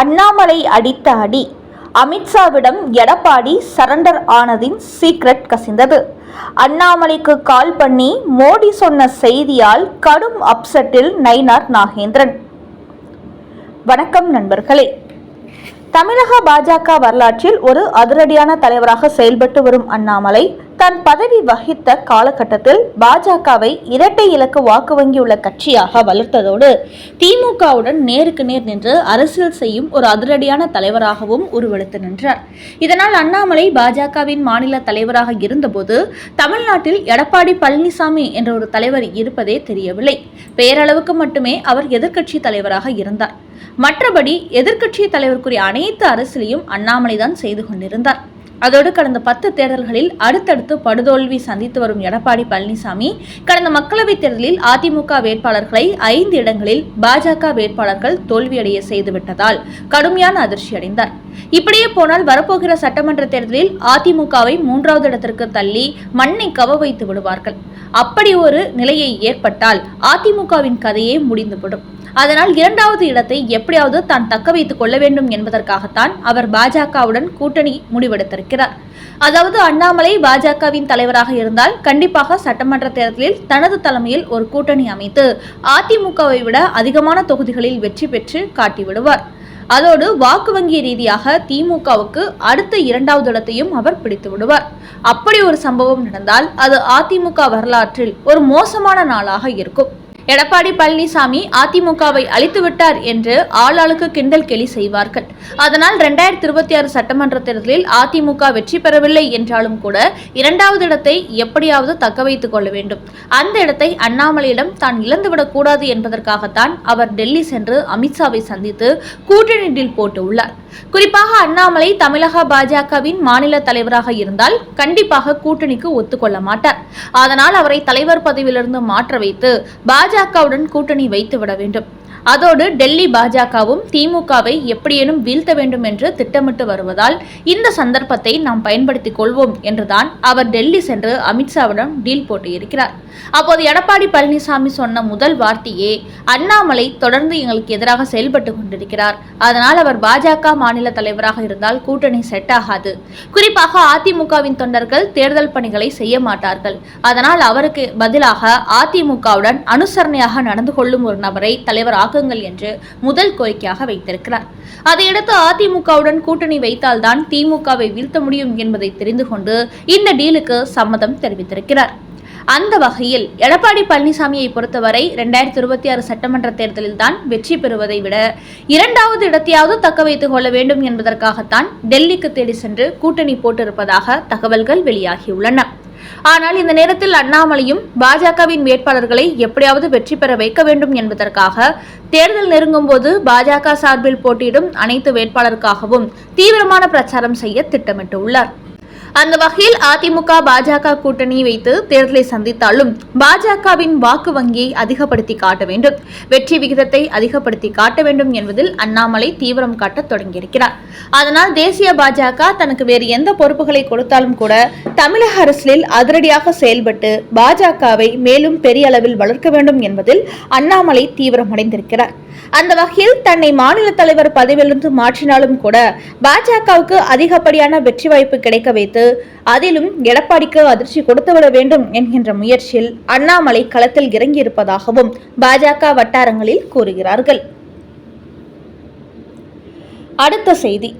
அண்ணாமலை அடித்த அடி. அமித்ஷாவிடம் எடப்பாடி சரண்டர் ஆனதின் சீக்ரெட் கசிந்தது. அண்ணாமலைக்கு கால் பண்ணி மோடி சொன்ன செய்தியால் கடும் அப்செட்டில் நயினார் நாகேந்திரன். வணக்கம் நண்பர்களே. தமிழக பாஜக வரலாற்றில் ஒரு அதிரடியான தலைவராக செயல்பட்டு வரும் அண்ணாமலை தன் பதவி வகித்த காலகட்டத்தில் பாஜகவை இரட்டை இலக்கு வாக்கு வங்கியுள்ள கட்சியாக வளர்த்ததோடு திமுகவுடன் நேருக்கு நேர் நின்று அரசியல் செய்யும் ஒரு அதிரடியான தலைவராகவும் உருவெடுத்து நின்றார். இதனால் அண்ணாமலை பாஜகவின் மாநில தலைவராக இருந்தபோது தமிழ்நாட்டில் எடப்பாடி பழனிசாமி என்ற ஒரு தலைவர் இருப்பதே தெரியவில்லை. பெயரளவுக்கு மட்டுமே அவர் எதிர்க்கட்சி தலைவராக இருந்தார். மற்றபடி எதிர்க்கட்சி தலைவருக்குரிய அனைத்து அரசியலையும் அண்ணாமலை தான் செய்து கொண்டிருந்தார். அதோடு கடந்த பத்து தேர்தல்களில் அடுத்தடுத்து படுதோல்வி சந்தித்து வரும் எடப்பாடி பழனிசாமி கடந்த மக்களவைத் தேர்தலில் அதிமுக வேட்பாளர்களை ஐந்து இடங்களில் பாஜக வேட்பாளர்கள் தோல்வியடைய செய்துவிட்டதால் கடுமையான அதிர்ச்சி அடைந்தார். இப்படியே போனால் வரப்போகிற சட்டமன்ற தேர்தலில் அதிமுகவை மூன்றாவது இடத்திற்கு தள்ளி மண்ணை கவ வைத்து விடுவார்கள். அப்படி ஒரு நிலையை ஏற்பட்டால் அதிமுகவின் கதையே முடிந்துவிடும். அதனால் இரண்டாவது இடத்தை எப்படியாவது தான் தக்க வைத்துக் கொள்ள வேண்டும் என்பதற்காகத்தான் அவர் பாஜகவுடன் கூட்டணி முடிவெடுத்திருக்கிறார். அதாவது அண்ணாமலை பாஜகவின் தலைவராக இருந்தால் கண்டிப்பாக சட்டமன்ற தேர்தலில் தனது தலைமையில் ஒரு கூட்டணி அமைத்து அதிமுகவை விட அதிகமான தொகுதிகளில் வெற்றி பெற்று காட்டிவிடுவார். அதோடு வாக்கு வங்கி ரீதியாக திமுகவுக்கு அடுத்த இரண்டாவது இடத்தையும் அவர் பிடித்து விடுவார். அப்படி ஒரு சம்பவம் நடந்தால் அது அதிமுக வரலாற்றில் ஒரு மோசமான நாளாக இருக்கும். எடப்பாடி பழனிசாமி அதிமுகவை அழித்து விட்டார் என்று ஆளாளுக்கு கிண்டல் கேலி செய்வார்கள். அதனால் இரண்டாயிரத்தி இருபத்தி ஆறு சட்டமன்ற தேர்தலில் அதிமுக வெற்றி பெறவில்லை என்றாலும் கூட இரண்டாவது இடத்தை எப்படியாவது தக்க வைத்துக் கொள்ள வேண்டும். அந்த இடத்தை அண்ணாமலையிடம் தான் இழந்துவிடக் கூடாது என்பதற்காகத்தான் அவர் டெல்லி சென்று அமித்ஷாவை சந்தித்து கூட்டணி டீல் போட்டு உள்ளார் குறிப்பாக அண்ணாமலை தமிழக பாஜகவின் மாநில தலைவராக இருந்தால் கண்டிப்பாக கூட்டணிக்கு ஒத்துக்கொள்ள மாட்டார். அதனால் அவரை தலைவர் பதவியிலிருந்து மாற்ற வைத்து பாஜகவுடன் கூட்டணி வைத்து விட வேண்டும். அதோடு டெல்லி பாஜகவும் திமுகவை எப்படியேனும் வீழ்த்த வேண்டும் என்று திட்டமிட்டு வருவதால் இந்த சந்தர்ப்பத்தை நாம் பயன்படுத்திக் கொள்வோம் என்றுதான் அவர் டெல்லி சென்று அமித்ஷாவிடம் டீல் போட்டு இருக்கிறார் அப்போது எடப்பாடி பழனிசாமி சொன்ன முதல் வார்த்தையே அண்ணாமலை தொடர்ந்து எங்களுக்கு எதிராக செயல்பட்டு கொண்டிருக்கிறார். அதனால் அவர் பாஜக மாநில தலைவராக இருந்தால் கூட்டணி செட் ஆகாது. குறிப்பாக அதிமுகவின் தொண்டர்கள் தேர்தல் பணிகளை செய்ய மாட்டார்கள். அதனால் அவருக்கு பதிலாக அதிமுகவுடன் அனுசரணையாக நடந்து கொள்ளும் ஒரு நபரை தலைவர் ஆக்குங்கள் என்று முதல் கோரிக்கையாக வைத்திருக்கிறார். அதையடுத்து அதிமுகவுடன் கூட்டணி வைத்தால்தான் திமுகவை வீழ்த்த முடியும் என்பதை தெரிந்து கொண்டு இந்த டீலுக்கு சம்மதம் தெரிவித்திருக்கிறார். அந்த வகையில் எடப்பாடி பழனிசாமியை பொறுத்தவரை இரண்டாயிரத்தி இருபத்தி ஆறு சட்டமன்ற தேர்தலில் தான் வெற்றி பெறுவதை விட இரண்டாவது இடத்தையாவது தக்க வைத்துக் கொள்ள வேண்டும் என்பதற்காகத்தான் டெல்லிக்கு தேடி சென்று கூட்டணி போட்டிருப்பதாக தகவல்கள் வெளியாகியுள்ளன. ஆனால் இந்த நேரத்தில் அண்ணாமலையும் பாஜகவின் வேட்பாளர்களை எப்படியாவது வெற்றி பெற வைக்க வேண்டும் என்பதற்காக தேர்தல் நெருங்கும் போது பாஜக சார்பில் போட்டியிடும் அனைத்து வேட்பாளருக்காகவும் தீவிரமான பிரச்சாரம் செய்ய திட்டமிட்டுள்ளார். அந்த வகையில் அதிமுக பாஜக கூட்டணி வைத்து தேர்தலை சந்தித்தாலும் பாஜகவின் வாக்கு வங்கியை அதிகப்படுத்தி காட்ட வேண்டும். வெற்றி விகிதத்தை அதிகப்படுத்தி காட்ட வேண்டும் என்பதில் அண்ணாமலை தீவிரம் காட்ட தொடங்கியிருக்கிறார். அதனால் தேசிய பாஜக தனக்கு வேறு எந்த பொறுப்புகளை கொடுத்தாலும் கூட தமிழக அரசியலில் அதிரடியாக செயல்பட்டு பாஜகவை மேலும் பெரிய அளவில் வளர்க்க வேண்டும் என்பதில் அண்ணாமலை தீவிரமடைந்திருக்கிறார் அந்த வகையில் தன்னை மாநில தலைவர் பதவியிலிருந்து மாற்றினாலும் கூட பாஜகவுக்கு அதிகப்படியான வெற்றி வாய்ப்பு கிடைக்க வைத்து அதிலும் எடப்பாடிக்கு அதிர்ச்சி கொடுத்துவிட வேண்டும் என்கின்ற முயற்சியில் அண்ணாமலை களத்தில் இறங்கியிருப்பதாகவும் பாஜக வட்டாரங்களில் கூறுகிறார்கள். அடுத்த செய்தி.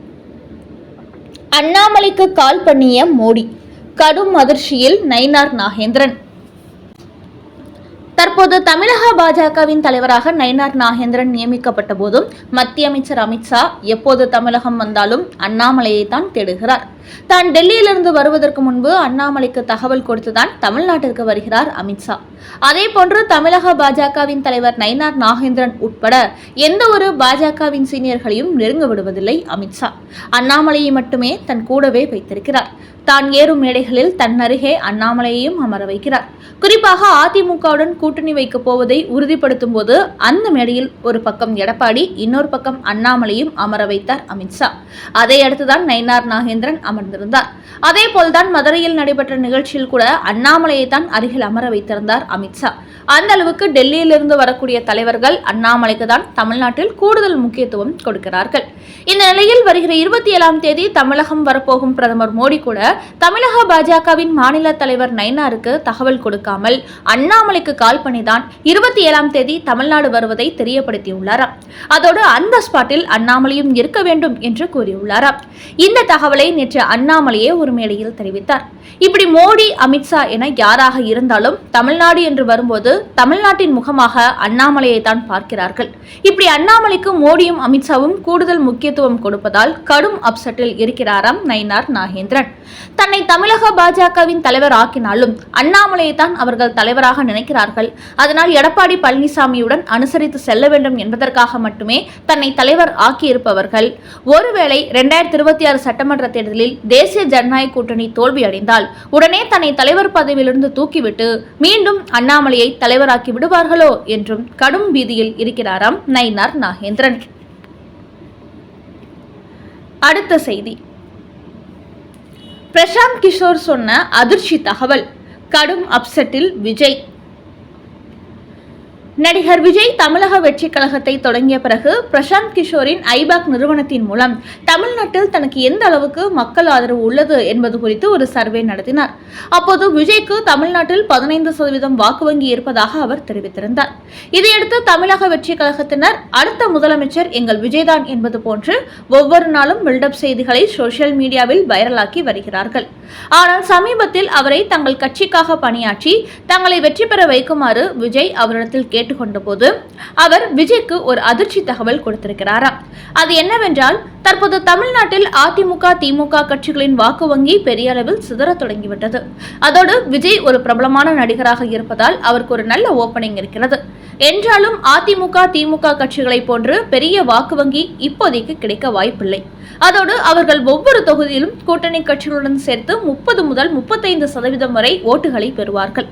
அண்ணாமலைக்கு கால் பண்ணிய மோடி கடும் அதிர்ச்சியில் நயினார் நாகேந்திரன். தற்போது தமிழக பாஜகவின் தலைவராக நயினார் நாகேந்திரன் நியமிக்கப்பட்ட போதும் மத்திய அமைச்சர் அமித்ஷா எப்போது தமிழகம் வந்தாலும் அண்ணாமலையை தான் தேடுகிறார். தான் டெல்லியிலிருந்து வருவதற்கு முன்பு அண்ணாமலைக்கு தகவல் கொடுத்துதான் தமிழ்நாட்டிற்கு வருகிறார் அமித்ஷா அதே போன்று தமிழக பாஜகவின் தலைவர் நயினார் நாகேந்திரன் உட்பட எந்த ஒரு பாஜகவின் சீனியர்களையும் நெருங்க விடுவதில்லை அமித்ஷா அண்ணாமலையை மட்டுமே தன் கூடவே வைத்திருக்கிறார். தான் ஏறும் மேடைகளில் தன் அருகே அண்ணாமலையையும் அமர வைக்கிறார். குறிப்பாக அதிமுகவுடன் கூட்டணி வைக்கப் போவதை உறுதிப்படுத்தும் போது அந்த மேடையில் ஒரு பக்கம் எடப்பாடி இன்னொரு பக்கம் அண்ணாமலையும் அமர வைத்தார் அமித்ஷா அதை அடுத்துதான் நயினார் நாகேந்திரன் அமர்ந்திருந்தார் அதே போல்தான் மதுரையில் நடைபெற்ற நிகழ்ச்சியில் கூட அண்ணாமலையை தான் அருகில் அமர வைத்திருந்தார் அமித்ஷா அந்த அளவுக்கு டெல்லியிலிருந்து வரக்கூடிய தலைவர்கள் அண்ணாமலைக்கு தான் தமிழ்நாட்டில் கூடுதல் முக்கியத்துவம் கொடுக்கிறார்கள். இந்த நிலையில் வருகிற இருபத்தி ஏழாம் தேதி தமிழகம் வரப்போகும் பிரதமர் மோடி கூட தமிழக பாஜகவின் மாநில தலைவர் நைனாருக்கு தகவல் கொடுக்காமல் அண்ணாமலைக்கு கால் பண்ணிதான் இருபத்தி ஏழாம் தேதி தமிழ்நாடு வருவதை தெரியப்படுத்தியுள்ளாராம். அதோடு அந்த ஸ்பாட்டில் அண்ணாமலையும் இருக்க வேண்டும் என்று கூறியுள்ளாராம். இந்த தகவலை நேற்று அண்ணாமலையே ஒரு மேடையில் தெரிவித்தார். இப்படி மோடி அமித்ஷா என யாராக இருந்தாலும் தமிழ்நாடு என்று வரும்போது தமிழ்நாட்டின் முகமாக அண்ணாமலையை தான் பார்க்கிறார்கள். இப்படி அண்ணாமலைக்கு மோடியும் அமித்ஷாவும் கூடுதல் முக்கியத்துவம் கொடுப்பதால் கடும் அப்செட்டில் இருக்கிறாராம் நயினார் நாகேந்திரன். தன்னை தமிழக பாஜகவின் தலைவர் ஆக்கினாலும் அண்ணாமலையை தான் அவர்கள் தலைவராக நினைக்கிறார்கள். அதனால் எடப்பாடி பழனிசாமியுடன் அனுசரித்து செல்ல வேண்டும் என்பதற்காக மட்டுமே தன்னை தலைவர் ஆக்கியிருப்பவர்கள். ஒருவேளை இரண்டாயிரத்தி இருபத்தி ஆறு சட்டமன்ற தேர்தலில் தேசிய ஜனநாயக கூட்டணி தோல்வியடைந்தால் உடனே தன்னை தலைவர் பதவியிலிருந்து தூக்கிவிட்டு மீண்டும் அண்ணாமலையை தலைவராக்கி விடுவார்களோ என்றும் கடும் பீதியில் இருக்கிறாராம் நயினார் நாகேந்திரன். அடுத்த செய்தி. பிரசாந்த் கிஷோர் சொன்ன அதிர்ச்சி தகவல். கடும் அப்செட்டில் விஜய். நடிகர் விஜய் தமிழக வெற்றி கழகத்தை தொடங்கிய பிறகு பிரசாந்த் கிஷோரின் ஐபாக் நிறுவனத்தின் மூலம் தமிழ்நாட்டில் தனக்கு எந்த அளவுக்கு மக்கள் ஆதரவு உள்ளது என்பது குறித்து ஒரு சர்வே நடத்தினார். அப்போது விஜய்க்கு தமிழ்நாட்டில் பதினைந்து சதவீதம் வாக்கு வங்கி இருப்பதாக அவர் தெரிவித்திருந்தார். இதையடுத்து தமிழக வெற்றி கழகத்தினர் அடுத்த முதலமைச்சர் எங்கள் விஜய்தான் என்பது போன்று ஒவ்வொரு நாளும் பில்டப் செய்திகளை சோசியல் மீடியாவில் வைரலாக்கி வருகிறார்கள். ஆனால் சமீபத்தில் அவரை தங்கள் கட்சிக்காக பணியாற்றி தங்களை வெற்றி பெற வைக்குமாறு விஜய் அவரிடத்தில் கேட்டுக்கொண்ட போது அவர் விஜய்க்கு ஒரு அதிர்ச்சி தகவல் கொடுத்திருக்கிறாராம் அது என்னவென்றால் தற்போது தமிழ்நாட்டில் அதிமுக திமுக கட்சிகளின் வாக்கு வங்கி பெரிய அளவில் சிதற தொடங்கிவிட்டது. அதோடு விஜய் ஒரு பிரபலமான நடிகராக இருப்பதால் அவருக்கு ஒரு நல்ல ஓப்பனிங் இருக்கிறது. என்றாலும் அதிமுக திமுக கட்சிகளை போன்று பெரிய வாக்கு வங்கி இப்போதைக்கு கிடைக்க வாய்ப்பில்லை. அதோடு அவர்கள் ஒவ்வொரு தொகுதியிலும் கூட்டணி கட்சிகளுடன் சேர்த்து முப்பது முதல் முப்பத்தைந்து சதவீதம் வரை ஓட்டுகளை பெறுவார்கள்.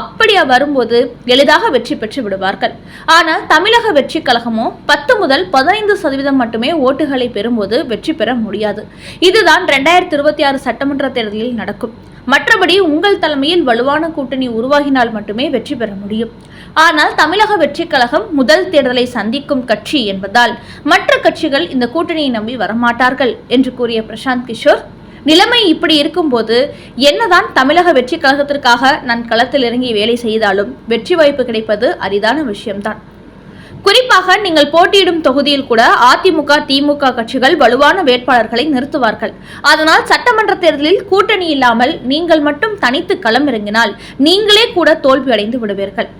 அப்படி வரும்போது எளிதாக வெற்றி பெற்று விடுவார்கள். ஆனால் தமிழக வெற்றி கழகமோ பத்து முதல் பதினைந்து சதவீதம் மட்டுமே ஓட்டுகளை பெறும்போது வெற்றி பெற முடியாது. இதுதான் ரெண்டாயிரத்தி இருபத்தி ஆறு சட்டமன்ற தேர்தலில் நடக்கும். மற்றபடி உங்கள் தலைமையில் வலுவான கூட்டணி உருவாகினால் மட்டுமே வெற்றி பெற முடியும். ஆனால் தமிழக வெற்றி கழகம் முதல் தேர்தலை சந்திக்கும் கட்சி என்பதால் மற்ற கட்சிகள் இந்த கூட்டணியை நம்பி வரமாட்டார்கள் என்று கூறிய பிரசாந்த் கிஷோர் நிலைமை இப்படி இருக்கும்போது என்னதான் தமிழக வெற்றி கழகத்திற்காக நான் களத்தில் இறங்கி வேலை செய்தாலும் வெற்றி வாய்ப்பு கிடைப்பது அரிதான விஷயம்தான். குறிப்பாக நீங்கள் போட்டியிடும் தொகுதியில் கூட அதிமுக திமுக கட்சிகள் வலுவான வேட்பாளர்களை நிறுத்துவார்கள். அதனால் சட்டமன்ற தேர்தலில் கூட்டணி இல்லாமல் நீங்கள் மட்டும் தனித்து களமிறங்கினால் நீங்களே கூட தோல்வியடைந்து விடுவீர்கள்.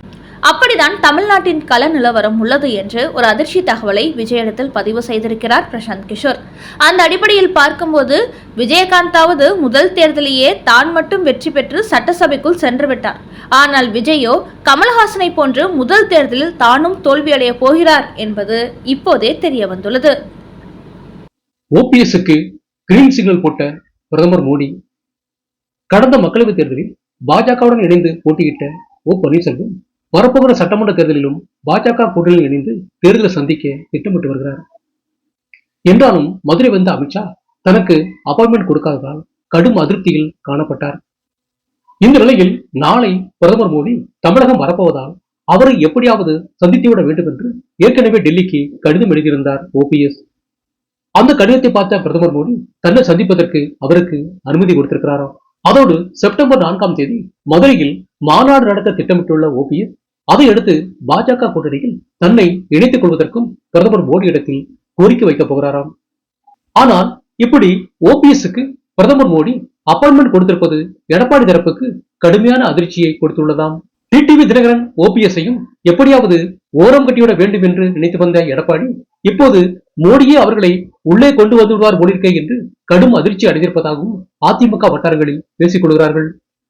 அப்படிதான் தமிழ்நாட்டின் கல நிலவரம் உள்ளது என்று ஒரு அதிர்ச்சி தகவலை விஜயிடத்தில் பதிவு செய்திருக்கிறார் பிரசாந்த் கிஷோர். அந்த அடிப்படையில் பார்க்கும்போது விஜயகாந்தாவது முதல் தேர்தலையே தான் மட்டும் வெற்றி பெற்று சட்டசபைக்குள் சென்று விட்டார். ஆனால் விஜயோ கமல்ஹாசனை போன்று முதல் தேர்தலில் தானும் தோல்வியடைய போகிறார் என்பது இப்போதே தெரிய வந்துள்ளது. ஓபிஎஸ்க்கு கிரீன் சிக்னல் போட்ட பிரதமர் மோடி கடந்த மக்களவைத் தேர்தலில் பாஜகவுடன் இணைந்து போட்டியிட்ட ஓ பன்னீர்செல்வம் வரப்போகிற சட்டமன்ற தேர்தலிலும் பாஜக கூட்டணியில் இணைந்து தேர்தலை சந்திக்க திட்டமிட்டு வருகிறார். என்றாலும் மதுரை வந்த அமித்ஷா தனக்கு அப்பாயின்மெண்ட் கொடுக்காததால் கடும் அதிருப்தியில் காணப்பட்டார். இந்த நிலையில் நாளை பிரதமர் மோடி தமிழகம் வரப்போவதால் அவரை எப்படியாவது சந்தித்துவிட வேண்டும் என்று ஏற்கனவே டெல்லிக்கு கடிதம் எழுதியிருந்தார் ஓபிஎஸ் அந்த கடிதத்தை பார்த்த பிரதமர் மோடி தன்னை சந்திப்பதற்கு அவருக்கு அனுமதி கொடுத்திருக்கிறாராம். அதோடு செப்டம்பர் நான்காம் தேதி மதுரையில் மாநாடு நடத்த திட்டமிட்டுள்ள ஓபிஎஸ் அதையடுத்து பாஜக கூட்டணியில் தன்னை இணைத்துக் கொள்வதற்கும் பிரதமர் மோடி இடத்தில் கோரிக்கை வைக்கப் போகிறாராம். ஆனால் இப்படி ஓபிஎஸ்க்கு பிரதமர் மோடி அப்பாயின்மெண்ட் கொடுத்திருப்பது எடப்பாடி தரப்புக்கு கடுமையான அதிர்ச்சியை கொடுத்துள்ளதாம். டிடிவி தினகரன் ஓபிஎஸ்ஐயும் எப்படியாவது ஓரம் கட்டிவிட வேண்டும் என்று நினைத்து வந்த எடப்பாடி இப்போது மோடியே அவர்களை உள்ளே கொண்டு வந்து விடுவார் போலிருக்கே என்று கடும் அதிர்ச்சி அடைந்திருப்பதாகவும் அதிமுக வட்டாரங்களில் பேசிக் கொள்கிறார்கள்.